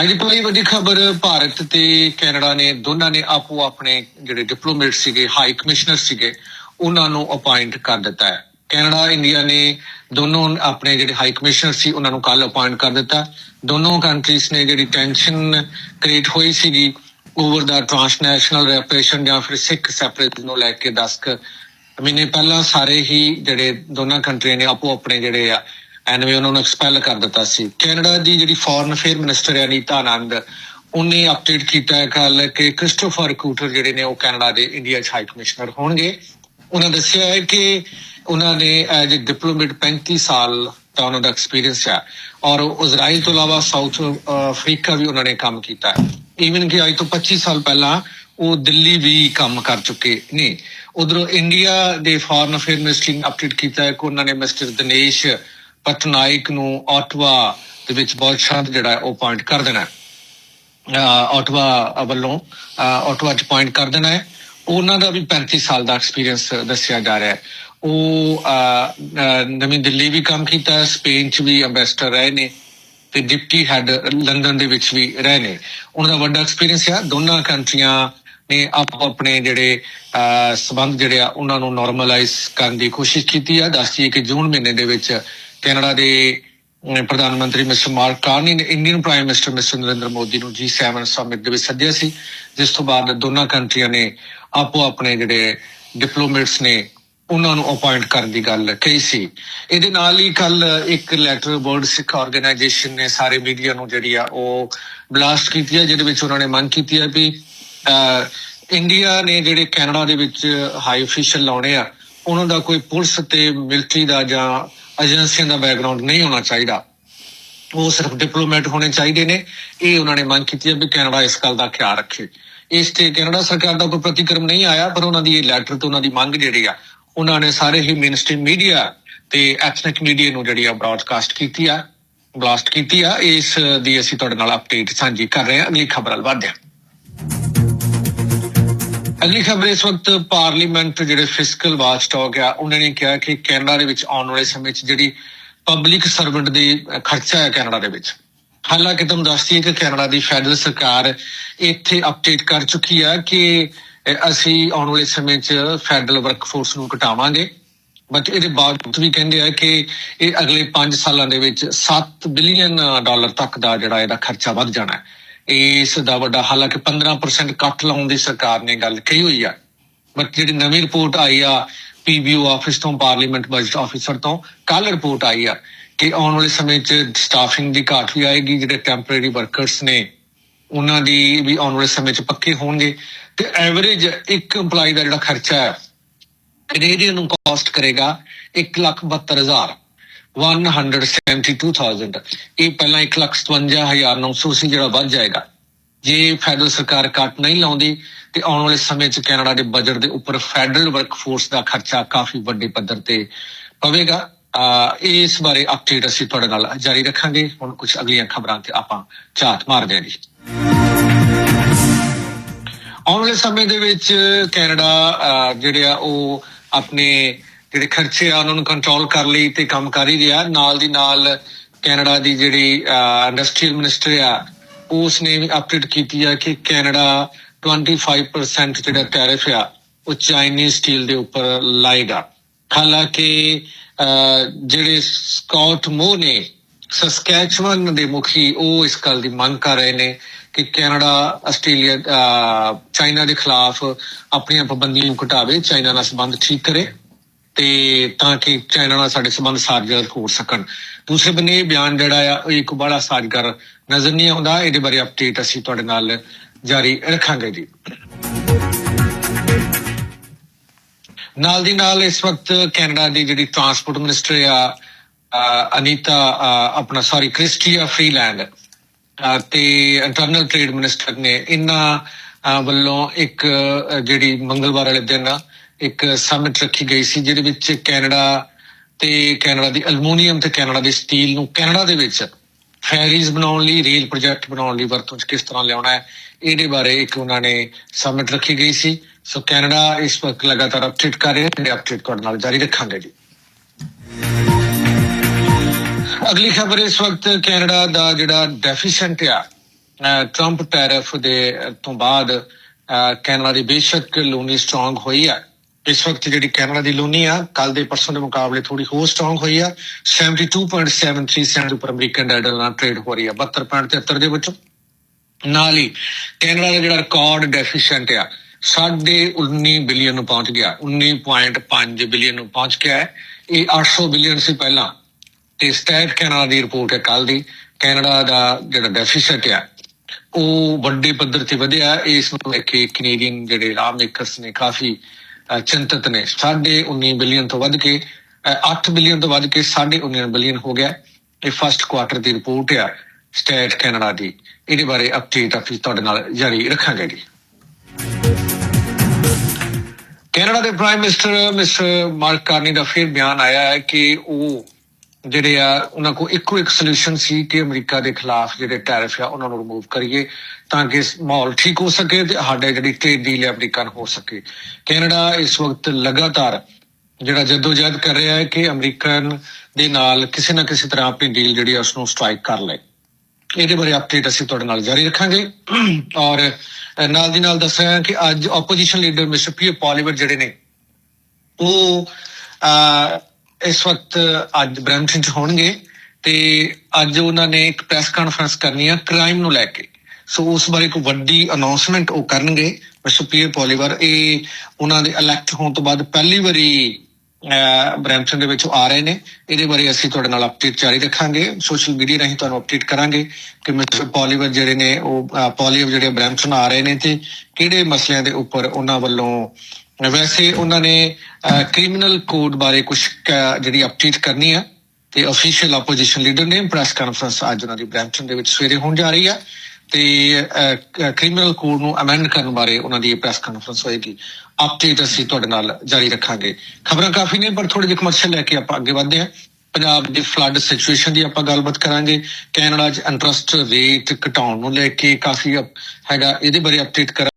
ਅੱਜ ਦੀ ਪਹਿਲੀ ਵੱਡੀ ਖਬਰ, ਭਾਰਤ ਤੇ ਕੈਨੇਡਾ ਨੇ, ਦੋਨਾਂ ਨੇ ਆਪੋ ਆਪਣੇ ਜਿਹੜੇ ਡਿਪਲੋਮੇਟ ਸੀਗੇ ਹਾਈ ਕਮਿਸ਼ਨਰ ਸੀਗੇ, ਉਹਨਾਂ ਨੂੰ ਅਪਾਇੰਟ ਕਰ ਦਿੱਤਾ ਹੈ। ਕੈਨੇਡਾ, ਇੰਡੀਆ ਨੇ ਦੋਨੋਂ ਆਪਣੇ ਜਿਹੜੇ ਹਾਈ ਕਮਿਸ਼ਨਰ ਸੀ, ਉਹਨਾਂ ਨੂੰ ਕੱਲ ਅਪਾਇੰਟ ਕਰ ਦਿੱਤਾ। ਦੋਨੋਂ ਕੰਟਰੀਜ਼ ਨੇ ਜਿਹੜੀ ਟੈਨਸ਼ਨ ਕ੍ਰੀਏਟ ਹੋਈ ਸੀਗੀ ਓਵਰ ਦਾ ਟ੍ਰਾਂਸਨੈਸ਼ਨਲ ਰੈਪਰੇਸ਼ਨ ਜਾਂ ਫਿਰ ਸਿੱਖ ਸੈਪਰੇਟ ਨੂੰ ਲੈ ਕੇ 10 ਮਹੀਨੇ ਪਹਿਲਾਂ ਸਾਰੇ ਹੀ ਜਿਹੜੇ ਦੋਨਾਂ ਕੰਟਰੀਆਂ ਨੇ ਆਪੋ ਆਪਣੇ ਜਿਹੜੇ ਆ ਐਨਵੇ ਉਹਨਾਂ ਨੂੰ ਐਕਸਪੈਲ ਕਰ ਦਿੱਤਾ ਸੀ। ਕੈਨੇਡਾ ਦੀ ਜਿਹੜੀ foreign affair minister Anita Anand, ਉਹਨੇ ਅਪਡੇਟ ਕੀਤਾ ਹੈ ਕੱਲ ਕਿ ਕ੍ਰਿਸਟੋਫਰ ਕੂਟਰ ਜਿਹੜੇ ਨੇ ਉਹ ਕੈਨੇਡਾ ਦੇ ਇੰਡੀਆ 'ਚ ਹਾਈ ਕਮਿਸ਼ਨਰ ਹੋਣਗੇ। ਉਹਨਾਂ ਦੱਸਿਆ ਹੈ ਕਿ ਉਹਨਾਂ ਨੇ ਐਜ ਅ ਡਿਪਲੋਮੇਟ 35 ਸਾਲ ਦਾ ਉਹਨਾਂ ਦਾ ਐਕਸਪੀਰੀਅੰਸ ਹੈ ਔਰ ਇਜ਼ਰਾਈਲ ਤੋਂ ਇਲਾਵਾ ਸਾਊਥ ਅਫਰੀਕਾ ਵੀ ਉਹਨਾਂ ਨੇ ਕੰਮ ਕੀਤਾ ਹੈ। ਈਵਨ ਕਿ ਅੱਜ ਤੋਂ 25 ਸਾਲ ਪਹਿਲਾਂ ਉਹ ਦਿੱਲੀ ਵੀ ਕੰਮ ਕਰ ਚੁੱਕੇ ਨੇ। ਉਧਰੋਂ ਇੰਡੀਆ ਦੇ ਫੋਰਨ ਅਫੇਅਰ ਮਿਨਿਸਟਰੀ ਨੇ ਅਪਡੇਟ ਕੀਤਾ ਹੈ ਕਿ ਉਹਨਾਂ ਨੇ ਮਿਸਟਰ ਦਿਨੇਸ਼ ਪਟਨਾਇਕ ਨੂੰ ਆਟਵਾ ਦੇ ਵਿੱਚ ਬਹੁਤ ਸ਼ਾਂਤ ਜਿਹੜਾ ਹੈ ਉਹ ਪੁਆਇੰਟ ਕਰ ਦੇਣਾ ਹੈ। ਆਟਵਾ ਵੱਲੋਂ ਆਟਵਾ ਚ ਪੁਆਇੰਟ ਕਰ ਦੇਣਾ ਹੈ। ਉਹਨਾਂ ਦਾ ਵੀ 35 ਸਾਲ ਦਾ ਐਕਸਪੀਰੀਅੰਸ ਦੱਸਿਆ ਜਾ ਰਿਹਾ ਹੈ। ਉਹ ਨਵੀਂ ਦਿੱਲੀ ਵੀ ਕੰਮ ਕੀਤਾ ਸਪੇਨ ਚ ਵੀ ਐਮਬੈਸਡਰ ਰਹੇ ਨੇ ਤੇ ਡਿਪਟੀ ਹੈਡ ਲੰਡਨ ਦੇ ਵਿੱਚ ਵੀ ਰਹੇ ਨੇ। ਉਹਨਾਂ ਦਾ ਵੱਡਾ ਐਕਸਪੀਰੀਅੰਸ ਆ। ਦੋਨਾਂ ਕੰਟਰੀਆਂ ਨੇ ਆਪ ਆਪਣੇ ਜਿਹੜੇ ਸਬੰਧ ਜਿਹੜੇ ਆ, ਉਹਨਾਂ ਨੂੰ ਨਾਰਮਲਾਈਜ਼ ਕਰਨ ਦੀ ਕੋਸ਼ਿਸ਼ ਕੀਤੀ ਹੈ ਦੱਸਦੀ ਕਿ ਜੂਨ ਮਹੀਨੇ ਦੇ ਵਿੱਚ ਕੈਨੇਡਾ ਦੇ ਪ੍ਰਧਾਨ ਮੰਤਰੀ ਮਿਸਟਰ ਮਾਰਕ ਕਾਰਨੀ ਨੇ Indian prime minister mister Narendra Modi ਨੂੰ G7 ਸਮਿਟ ਦੇ ਵਿੱਚ ਸੱਦਿਆ ਸੀ ਜਿਸ ਤੋਂ ਬਾਅਦ ਦੋਨਾਂ ਕੰਟਰੀਆਂ ਨੇ ਆਪੋ ਆਪਣੇ ਜਿਹੜੇ ਡਿਪਲੋਮੇਟਸ ਨੇ ਉਹਨਾਂ ਨੂੰ ਅਪਾਇੰਟ ਕਰਨ ਦੀ ਗੱਲ ਕਹੀ ਸੀ। ਇਹਦੇ ਨਾਲ ਹੀ ਕੱਲ ਇੱਕ ਲੈਟਰ ਬੋਰਡ ਸਿੱਖ ਆਰਗੇਨਾਈਜੇਸ਼ਨ ਨੇ ਸਾਰੇ ਮੀਡੀਆ ਨੂੰ ਜਿਹੜੀ ਆ ਉਹ ਬਲਾਸਟ ਕੀਤੀ ਹੈ ਜਿਹਦੇ ਵਿੱਚ ਉਹਨਾਂ ਨੇ ਮੰਗ ਕੀਤੀ ਹੈ ਵੀ ਅਹ, ਇੰਡੀਆ ਨੇ ਜਿਹੜੇ ਕੈਨੇਡਾ ਦੇ ਵਿੱਚ ਹਾਈ ਅਫੀਸ਼ੀਅਲ ਲਾਉਣੇ ਆ ਉਹਨਾਂ ਦਾ ਕੋਈ ਪੁਲਿਸ ਤੇ ਮਿਲਟਰੀ ਦਾ ਜਾਂ ਏਜੰਸੀਆਂ ਦਾ ਬੈਕਗ੍ਰਾਉਂਡ ਨਹੀਂ ਹੋਣਾ ਚਾਹੀਦਾ। ਉਹ ਸਿਰਫ ਡਿਪਲੋਮੈਟ ਹੋਣੇ ਚਾਹੀਦੇ ਨੇ। ਇਹ ਉਹਨਾਂ ਨੇ ਮੰਗ ਕੀਤੀ ਹੈ ਵੀ ਕੈਨੇਡਾ ਇਸ ਗੱਲ ਦਾ ਖਿਆਲ ਰੱਖੇ। ਇਸ ਤੇ ਕੈਨੇਡਾ ਸਰਕਾਰ ਦਾ ਕੋਈ ਪ੍ਰਤੀਕਰਮ ਨਹੀਂ ਆਇਆ, ਪਰ ਉਹਨਾਂ ਦੀ ਇਹ ਲੈਟਰ ਤੇ ਉਹਨਾਂ ਦੀ ਮੰਗ ਜਿਹੜੀ ਆ, ਉਹਨਾਂ ਨੇ ਸਾਰੇ ਹੀ ਮਿਨਿਸਟਰੀ ਮੀਡੀਆ ਤੇ ਐਥਨਿਕ ਮੀਡੀਆ ਨੂੰ ਜਿਹੜੀ ਆ ਬ੍ਰਾਡਕਾਸਟ ਕੀਤੀ ਆ ਬਲਾਸਟ ਕੀਤੀ ਆ। ਇਸ ਦੀ ਅਸੀਂ ਤੁਹਾਡੇ ਨਾਲ ਅਪਡੇਟ ਸਾਂਝੀ ਕਰ ਰਹੇ ਹਾਂ। ਅਗਲੀ ਖਬਰ ਵੱਲ ਵਧਦੇ ਹਾਂ। ਅਗਲੀ ਖਬਰ, ਇਸ ਵਕਤ ਪਾਰਲੀਮੈਂਟ ਜਿਹੜੇ ਫਿਸਕਲ ਵਾਚਡੌਗ ਆ, ਉਹਨਾਂ ਨੇ ਕਿਹਾ ਕਿ ਕੈਨੇਡਾ ਦੇ ਵਿੱਚ ਆਉਣ ਵਾਲੇ ਸਮੇਂ 'ਚ ਜਿਹੜੀ ਪਬਲਿਕ ਸਰਵੈਂਟ ਦੀ ਖਰਚਾ ਹੈ ਕੈਨੇਡਾ ਦੇ ਵਿੱਚ। ਹਾਲਾਂਕਿ ਤੁਹਾਨੂੰ ਦੱਸਦੀ ਹੈ ਕਿ ਕੈਨੇਡਾ ਦੀ ਫੈਡਰਲ ਸਰਕਾਰ ਇੱਥੇ ਅਪਡੇਟ ਕਰ ਚੁੱਕੀ ਆ ਕਿ ਅਸੀਂ ਆਉਣ ਵਾਲੇ ਸਮੇਂ 'ਚ ਫੈਡਰਲ ਵਰਕਫੋਰਸ ਨੂੰ ਘਟਾਵਾਂਗੇ। ਬਟ ਇਹਦੇ ਬਾਵਜੂਦ ਵੀ ਕਹਿੰਦੇ ਆ ਕਿ ਇਹ ਅਗਲੇ 5 ਸਾਲਾਂ ਦੇ ਵਿੱਚ 7 ਬਿਲੀਅਨ ਡਾਲਰ ਤੱਕ ਦਾ ਜਿਹੜਾ ਇਹਦਾ ਖਰਚਾ ਵੱਧ ਜਾਣਾ ਹੈ। ਇਸ ਦਾ ਵੱਡਾ ਹਾਲਾਂਕਿ 15% ਕੱਟ ਲਾਉਣ ਦੀ ਸਰਕਾਰ ਨੇ ਗੱਲ ਕਹੀ ਹੋਈ ਆ। ਬਟ ਜਿਹੜੀ ਨਵੀਂ ਰਿਪੋਰਟ ਆਈ ਆ ਪੀਬੀਓ ਆਫਿਸ ਤੋਂ ਪਾਰਲੀਮੈਂਟ ਬਜਟ ਆਫਿਸਰ ਤੋਂ ਕੱਲ ਰਿਪੋਰਟ ਆਈ ਆ ਕਿ ਆਉਣ ਵਾਲੇ ਸਮੇਂ 'ਚ ਸਟਾਫਿੰਗ ਦੀ ਘਾਟ ਵੀ ਆਏਗੀ, ਜਿਹੜੇ ਟੈਂਪਰੇਰੀ ਵਰਕਰਸ ਨੇ, ਉਹਨਾਂ ਦੀ ਵੀ ਆਉਣ ਵਾਲੇ ਸਮੇਂ 'ਚ ਪੱਕੇ ਹੋਣਗੇ। ਤੇ ਐਵਰੇਜ ਇੱਕ EMPLOYE ਦਾ ਜਿਹੜਾ ਖਰਚਾ ਹੈ ਕੈਨੇਡੀਅਨ ਨੂੰ ਕਾਸਟ ਕਰੇਗਾ 172000 172000 ਇਹ ਪਹਿਲਾਂ 157900 ਸੀ ਜਿਹੜਾ ਵੱਧ ਜਾਏਗਾ। ਜੇ ਫੈਡਰਲ ਸਰਕਾਰ ਕੱਟ ਨਹੀਂ ਲਾਉਂਦੀ ਤੇ ਆਉਣ ਵਾਲੇ ਸਮੇਂ 'ਚ ਕੈਨੇਡਾ ਦੇ ਬਜਟ ਦੇ ਉੱਪਰ ਫੈਡਰਲ ਵਰਕਫੋਰਸ ਦਾ ਖਰਚਾ ਕਾਫੀ ਵੱਡੇ ਪੱਧਰ ਤੇ ਪਵੇਗਾ। ਇਸ ਬਾਰੇ ਅਪਡੇਟ ਅਸੀਂ ਤੁਹਾਡੇ ਨਾਲ ਜਾਰੀ ਰੱਖਾਂਗੇ। ਹੁਣ ਕੁਝ ਅਗਲੀਆਂ ਖਬਰਾਂ ਤੇ ਆਪਾਂ ਝਾਤ ਮਾਰਦੇ ਹਾਂ ਜੀ। ਆਉਣ ਵਾਲੇ ਸਮੇਂ ਦੇ ਵਿੱਚ ਕੈਨੇਡਾ ਅਹ, ਜਿਹੜੇ ਆ ਉਹ ਆਪਣੇ ਜਿਹੜੇ ਖਰਚੇ ਆ, ਉਹਨਾਂ ਨੂੰ ਕੰਟਰੋਲ ਕਰ ਲਈ ਤੇ ਕੰਮ ਕਰ ਹੀ ਰਿਹਾ। ਨਾਲ ਦੀ ਨਾਲ ਕੈਨੇਡਾ ਦੀ ਜਿਹੜੀ ਇੰਡਸਟਰੀਅਲ ਮਿਨਿਸਟਰ ਆ ਉਸ ਨੇ ਵੀ ਅਪਡੇਟ ਕੀਤੀ ਆ ਕਿ ਕੈਨੇਡਾ 25% ਜਿਹੜਾ ਟੈਰਿਫ ਆ, ਉਹ ਚਾਈਨੀਜ਼ ਸਟੀਲ ਦੇ ਉੱਪਰ ਲਾਏਗਾ। ਹਾਲਾਂਕਿ ਜਿਹੜੇ ਸਕਾਟ ਮੋ ਨੇ ਸਸਕੈਚਵਨ ਦੇ ਮੁਖੀ, ਉਹ ਇਸ ਗੱਲ ਦੀ ਮੰਗ ਕਰ ਰਹੇ ਨੇ ਕਿ ਕੈਨੇਡਾ, ਆਸਟ੍ਰੇਲੀਆ ਚਾਈਨਾ ਦੇ ਖਿਲਾਫ ਆਪਣੀਆਂ ਪਾਬੰਦੀਆਂ ਨੂੰ ਘਟਾਵੇ, ਚਾਈਨਾ ਨਾਲ ਸੰਬੰਧ ਠੀਕ ਕਰੇ। ਤੇ ਤਾਂ ਕਿ ਚਾਈਨਾ ਨਾਲ ਸਾਡੇ ਸੰਬੰਧ ਸਾਜ਼ਗਾਰ ਹੋ ਸਕਣ। ਦੂਸਰੇ ਬੰਨੇ ਇਹ ਬਿਆਨ ਜਿਹੜਾ ਆ ਉਹ ਇੱਕ ਬੜਾ ਸਾਜ਼ਗਾਰ ਨਜ਼ਰ ਨਹੀਂ ਆਉਂਦਾ। ਇਹਦੇ ਬਾਰੇ ਅਪਡੇਟ ਅਸੀਂ ਤੁਹਾਡੇ ਨਾਲ ਜਾਰੀ ਰੱਖਾਂਗੇ ਜੀ। ਨਾਲ ਦੀ ਨਾਲ ਇਸ ਵਕਤ ਕੈਨੇਡਾ ਦੀ ਜਿਹੜੀ ਟਰਾਂਸਪੋਰਟ ਮਿਨਿਸਟਰ ਆ ਅਨੀਤਾ ਆਪਣਾ ਸੌਰੀ ਕ੍ਰਿਸਟੀਆ ਫਰੀਲੈਂਡ ਅਹ, ਤੇ ਇੰਟਰਨਲ ਟ੍ਰੇਡ ਮਿਨਿਸਟਰ ਨੇ ਇਹਨਾਂ ਵੱਲੋਂ ਇੱਕ ਜਿਹੜੀ ਮੰਗਲਵਾਰ ਵਾਲੇ ਦਿਨ ਇੱਕ ਸਮਿਟ ਰੱਖੀ ਗਈ ਸੀ ਜਿਹਦੇ ਵਿੱਚ ਕੈਨੇਡਾ ਤੇ ਕੈਨੇਡਾ ਦੀ ਅਲਮੂਨੀਅਮ ਤੇ ਕੈਨੇਡਾ ਦੀ ਸਟੀਲ ਨੂੰ ਕੈਨੇਡਾ ਦੇ ਵਿੱਚ ਫੈਰੀਜ਼ ਬਣਾਉਣ ਲਈ ਰੇਲ ਪ੍ਰੋਜੈਕਟ ਬਣਾਉਣ ਲਈ ਵਰਤੋਂ 'ਚ ਕਿਸ ਤਰ੍ਹਾਂ ਲਿਆਉਣਾ ਹੈ ਇਹਦੇ ਬਾਰੇ ਇੱਕ ਉਹਨਾਂ ਨੇ ਸਮਿਟ ਰੱਖੀ ਗਈ ਸੀ। ਸੋ ਕੈਨੇਡਾ ਇਸ ਵਕਤ ਲਗਾਤਾਰ ਅਪਡੇਟ ਕਰ ਰਿਹਾ ਹੈ ਅਪਡੇਟ ਤੁਹਾਡੇ ਨਾਲ ਜਾਰੀ ਰੱਖਾਂਗੇ ਜੀ। ਅਗਲੀ ਖਬਰ ਇਸ ਵਕਤ ਕੈਨੇਡਾ ਦਾ ਜਿਹੜਾ ਡੈਫੀਸੈਂਟ ਆ ਟਰੰਪ ਟੈਰਿਫ ਦੇ ਤੋਂ ਬਾਅਦ ਅਹ, ਕੈਨੇਡਾ ਦੀ ਬੇਸ਼ੱਕ ਲੋਨੀ ਸਟਰੋਂਗ ਹੋਈ ਆ। ਇਸ ਵਕਤ ਜਿਹੜੀ ਕੈਨੇਡਾ ਦੀ ਲੋਨੀ ਆ ਕੱਲ ਦੇ ਪਰਸੋਂ ਦੇ ਮੁਕਾਬਲੇ ਥੋੜੀ ਹੋਰ ਸਟਰੋਂਗ ਹੋਈ ਆ। 72.73 ਸੈਂਟ ਉੱਪਰ ਅਮਰੀਕਨ ਡਾਲਰ ਨਾਲ ਟ੍ਰੇਡ ਹੋ ਰਹੀ ਆ 72.73 ਦੇ ਵਿੱਚੋਂ। ਨਾਲ ਹੀ ਕੈਨੇਡਾ ਦਾ ਜਿਹੜਾ ਰਿਕਾਰਡ ਡੈਫੀਸ਼ੀਐਂਟ ਆ, ਸਾਢੇ 19 ਬਿਲੀਅਨ ਨੂੰ ਪਹੁੰਚ ਗਿਆ 19.5 ਬਿਲੀਅਨ ਨੂੰ ਪਹੁੰਚ ਗਿਆ ਹੈ। ਇਹ 800 ਬਿਲੀਅਨ ਸੀ ਪਹਿਲਾਂ। ਤੇ ਸਟੈਟ ਕੈਨੇਡਾ ਦੀ ਰਿਪੋਰਟ ਹੈ ਕੱਲ ਦੀ, ਕੈਨੇਡਾ ਦਾ ਜਿਹੜਾ ਡੈਫੀਸਿਟ ਆ, ਉਹ ਵੱਡੇ ਪੱਧਰ ਤੇ ਵਧਿਆ। ਇਸ ਨੂੰ ਲੈ ਕੇ ਕੈਨੇਡੀਅਨ ਜਿਹੜੇ ਲਾ ਮੇਕਰਸ ਨੇ ਕਾਫੀ ਚਿੰਤਤ ਨੇ। ਸਾਢੇ 19 ਬਿਲੀਅਨ ਤੋਂ ਵੱਧ ਕੇ 8 ਬਿਲੀਅਨ ਤੋਂ ਵੱਧ ਕੇ 19 ਬਿਲੀਅਨ ਹੋ ਗਿਆ। ਇਹ ਫਸਟ ਕੁਆਟਰ ਦੀ ਰਿਪੋਰਟ ਆ ਸਟੇਟ ਕੈਨੇਡਾ ਦੀ। ਇਹਦੇ ਬਾਰੇ ਅਪਡੇਟ ਅਸੀਂ ਤੁਹਾਡੇ ਨਾਲ ਜਾਰੀ ਰੱਖਾਂਗੇ ਜੀ। ਕੈਨੇਡਾ ਦੇ prime minister mister Mark Carney ਦਾ ਫਿਰ ਬਿਆਨ ਆਇਆ ਹੈ ਕਿ ਉਹ ਜਿਹੜੇ ਆ ਉਹਨਾਂ ਕੋਲ ਇੱਕੋ ਇੱਕ ਸੋਲੂਸ਼ਨ ਸੀ ਕਿ ਅਮਰੀਕਾ ਦੇ ਖਿਲਾਫ ਜਿਹੜੇ ਟੈਰਿਫ ਆ ਉਹਨਾਂ ਨੂੰ ਰਿਮੂਵ ਕਰੀਏ ਤਾਂ ਕਿ ਮਾਹੌਲ ਠੀਕ ਹੋ ਸਕੇ ਤੇ ਸਾਡੇ ਜਿਹੜੀ ਟ੍ਰੇਡ ਡੀਲ ਅਮਰੀਕਾ ਨਾਲ ਹੋ ਸਕੇ। ਕੈਨੇਡਾ ਇਸ ਵਕਤ ਲਗਾਤਾਰ ਜਿਹੜਾ ਜਦੋਜਹਿਦ ਕਰ ਰਿਹਾ ਹੈ ਕਿ ਅਮਰੀਕਨ ਦੇ ਨਾਲ ਕਿਸੇ ਨਾ ਕਿਸੇ ਤਰ੍ਹਾਂ ਆਪਣੀ ਡੀਲ ਜਿਹੜੀ ਆ ਉਸ ਨੂੰ ਸਟ੍ਰਾਈਕ ਕਰ ਲਏ। ਇਹਦੇ ਬਾਰੇ ਅਪਡੇਟ ਅਸੀਂ ਤੁਹਾਡੇ ਨਾਲ ਜਾਰੀ ਰੱਖਾਂਗੇ। ਔਰ ਨਾਲ ਦੀ ਨਾਲ ਦੱਸ ਰਿਹਾ ਕਿ ਅੱਜ opposition leader mister P Poilievre ਜਿਹੜੇ ਨੇ ਉਹ ਅਹ, ਇਸ ਵਕਤ ਅੱਜ ਬ੍ਰੈਂਪਟਨ ਚ ਹੋਣਗੇ ਤੇ ਅੱਜ ਉਹਨਾਂ ਨੇ ਇੱਕ ਪ੍ਰੈਸ ਕਾਨਫਰੰਸ ਕਰਨੀ ਆ ਕ੍ਰਾਈਮ ਨੂੰ ਲੈ ਕੇ। ਸੋ ਉਸ ਬਾਰੇ ਇੱਕ ਵੱਡੀ ਅਨਾਉਂਸਮੈਂਟ ਉਹ ਕਰਨਗੇ। ਮਿਸਟਰ ਪੋਲੀਵਰ ਇਹ ਉਹਨਾਂ ਦੇ ਇਲੈਕਟ ਹੋਣ ਤੋਂ ਬਾਅਦ ਪਹਿਲੀ ਵਾਰੀ ਅਹ, ਬਰੈਂਪਟਨ ਦੇ ਵਿੱਚ ਆ ਰਹੇ ਨੇ। ਇਹਦੇ ਬਾਰੇ ਅਸੀਂ ਤੁਹਾਡੇ ਨਾਲ ਅਪਡੇਟ ਜਾਰੀ ਰੱਖਾਂਗੇ। ਸੋਸ਼ਲ ਮੀਡੀਆ ਰਾਹੀਂ ਤੁਹਾਨੂੰ ਅਪਡੇਟ ਕਰਾਂਗੇ ਕਿ ਮਿਸਟਰ ਪੋਲੀਵਰ ਜਿਹੜੇ ਨੇ ਉਹ ਪੋਲੀਵਰ ਜਿਹੜੇ ਬਰੈਂਪਟਨ ਆ ਰਹੇ ਨੇ ਤੇ ਕਿਹੜੇ ਮਸਲਿਆਂ ਦੇ ਉੱਪਰ ਉਹਨਾਂ ਵੱਲੋਂ ਵੈਸੇ ਉਹਨਾਂ ਨੇ ਕ੍ਰਿਮੀਨਲ ਕੋਡ ਬਾਰੇ ਕੁਝ ਜਿਹੜੀ ਅਪਡੇਟ ਕਰਨੀ ਆ, ਤੇ ਅਫੀਸ਼ੀਅਲ ਆਪੋਜੀਸ਼ਨ ਲੀਡਰ ਨੇ ਪ੍ਰੈਸ ਕਾਨਫਰੰਸ ਅੱਜ ਉਹਨਾਂ ਦੀ ਬ੍ਰੈਂਪਟਨ ਦੇ ਵਿੱਚ ਸਵੇਰੇ ਹੋਣ ਜਾ ਰਹੀ ਆ, ਤੇ ਕ੍ਰਿਮੀਨਲ ਕੋਡ ਨੂੰ ਅਮੈਂਡ ਕਰਨ ਬਾਰੇ ਉਹਨਾਂ ਦੀ ਪ੍ਰੈਸ ਕਾਨਫਰੰਸ ਹੋਏਗੀ। ਅਪਡੇਟ ਅਸੀਂ ਤੁਹਾਡੇ ਨਾਲ ਜਾਰੀ ਰੱਖਾਂਗੇ। ਖਬਰਾਂ ਕਾਫੀ ਨੇ, ਪਰ ਥੋੜੇ ਜਿਹੇ ਕਮਰਸ਼ੀਅਲ ਲੈ ਕੇ ਆਪਾਂ ਅੱਗੇ ਵਧਦੇ ਹਾਂ। ਪੰਜਾਬ ਦੀ ਫਲੱਡ ਸਿਚੁਏਸ਼ਨ ਦੀ ਆਪਾਂ ਗੱਲਬਾਤ ਕਰਾਂਗੇ। ਕੈਨੇਡਾ 'ਚ ਇੰਟਰਸਟ ਰੇਟ ਘਟਾਉਣ ਨੂੰ ਲੈ ਕੇ ਕਾਫੀ ਅਪ- ਹੈਗਾ, ਇਹਦੇ ਬਾਰੇ ਅਪਡੇਟ ਕਰਾਂ